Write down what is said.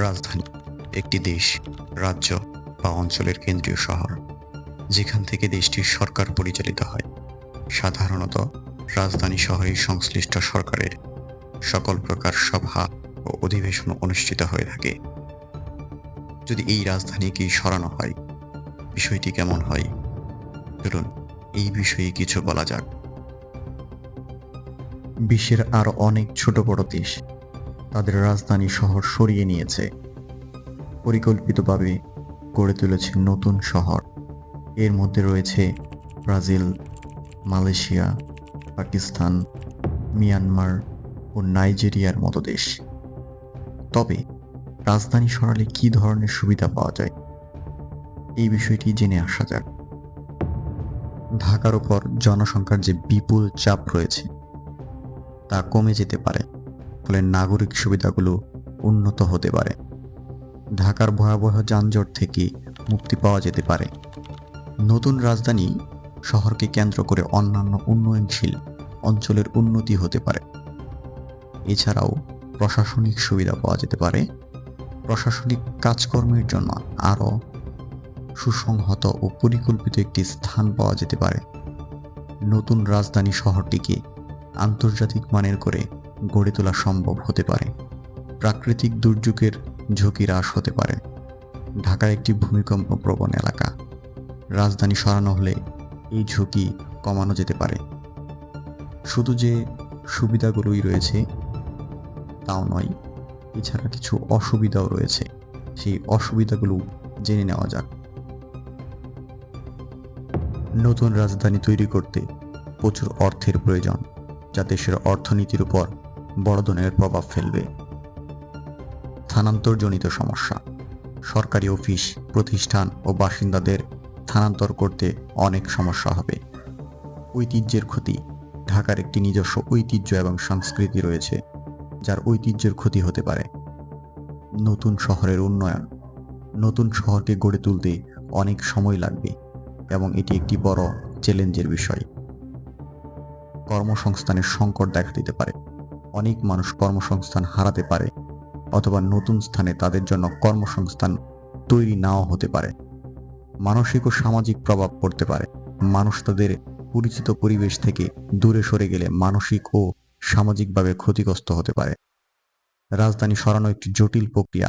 রাজধানী, একটি দেশ, রাজ্য বা অঞ্চলের কেন্দ্রীয় শহর। যেখান থেকে দেশটির সরকার পরিচালিত হয়। সাধারণত রাজধানী শহরে সংশ্লিষ্ট সরকারের সকল প্রকার সভা ও অধিবেশন অনুষ্ঠিত হয়ে থাকে। যদি এই রাজধানীকে সরানো হয়, বিষয়টি কেমন হয়? চলুন এই বিষয়ে কিছু বলা যাক। বিশ্বের আরও অনেক ছোট বড় দেশ তাদের রাজধানী শহর সরিয়ে নিয়েছে। পরিকল্পিতভাবে গড়ে তুলেছে নতুন শহর। এর মধ্যে রয়েছে ব্রাজিল, মালয়েশিয়া, পাকিস্তান, মিয়ানমার ও নাইজেরিয়ার মতো দেশ। তবে রাজধানী সরালে কী ধরনের সুবিধা পাওয়া যায়? এই বিষয়টি জেনে আসা যাক। ঢাকার উপর জনসংখ্যার যে বিপুল চাপ রয়েছে, তা কমে যেতে পারে। ফলে নাগরিক সুবিধাগুলো উন্নত হতে পারে। ঢাকার ভয়াবহ যানজট থেকে মুক্তি পাওয়া যেতে পারে। নতুন রাজধানী শহরকে কেন্দ্র করে অন্যান্য উন্নয়নশীল অঞ্চলের উন্নতি হতে পারে। এছাড়াও প্রশাসনিক সুবিধা পাওয়া যেতে পারে। প্রশাসনিক কাজকর্মের জন্য আরও সুসংহত ও পরিকল্পিত একটি স্থান পাওয়া যেতে পারে। নতুন রাজধানী শহরটিকে আন্তর্জাতিক মানের করে গড়ে তোলা সম্ভব হতে পারে। প্রাকৃতিক দুর্যোগের ঝুঁকি হ্রাস হতে পারে। ঢাকা একটি ভূমিকম্প প্রবণ এলাকা। রাজধানী সরানো হলে এই ঝুঁকি কমানো যেতে পারে। শুধু যে সুবিধাগুলোই রয়েছে, তাও নয়, এছাড়া কিছু অসুবিধাও রয়েছে। সেই অসুবিধাগুলো জেনে নেওয়া যাক। নতুন রাজধানী তৈরি করতে প্রচুর অর্থের প্রয়োজন। যা দেশের অর্থনীতির উপর বড় ধরনের প্রভাব ফেলবে। স্থানান্তরজনিত সমস্যা। সরকারি অফিস, প্রতিষ্ঠান ও বাসিন্দাদের স্থানান্তর করতে অনেক সমস্যা হবে। ঐতিহ্যের ক্ষতি। ঢাকার একটি নিজস্ব ঐতিহ্য এবং সংস্কৃতি রয়েছে, যার ঐতিহ্যের ক্ষতি হতে পারে। নতুন শহরের উন্নয়ন। নতুন শহরকে গড়ে তুলতে অনেক সময় লাগবে এবং এটি একটি বড় চ্যালেঞ্জের বিষয়। কর্মসংস্থানের সংকট দেখা দিতে পারে। অনেক মানুষ কর্মসংস্থান হারাতে পারে অথবা নতুন স্থানে তাদের জন্য কর্মসংস্থান তৈরি নাও হতে পারে। মানসিক ও সামাজিক প্রভাব পড়তে পারে। মানুষ তাদের পরিচিত পরিবেশ থেকে দূরে সরে গেলে মানসিক ও সামাজিকভাবে ক্ষতিগ্রস্ত হতে পারে। রাজধানী সরানো একটি জটিল প্রক্রিয়া।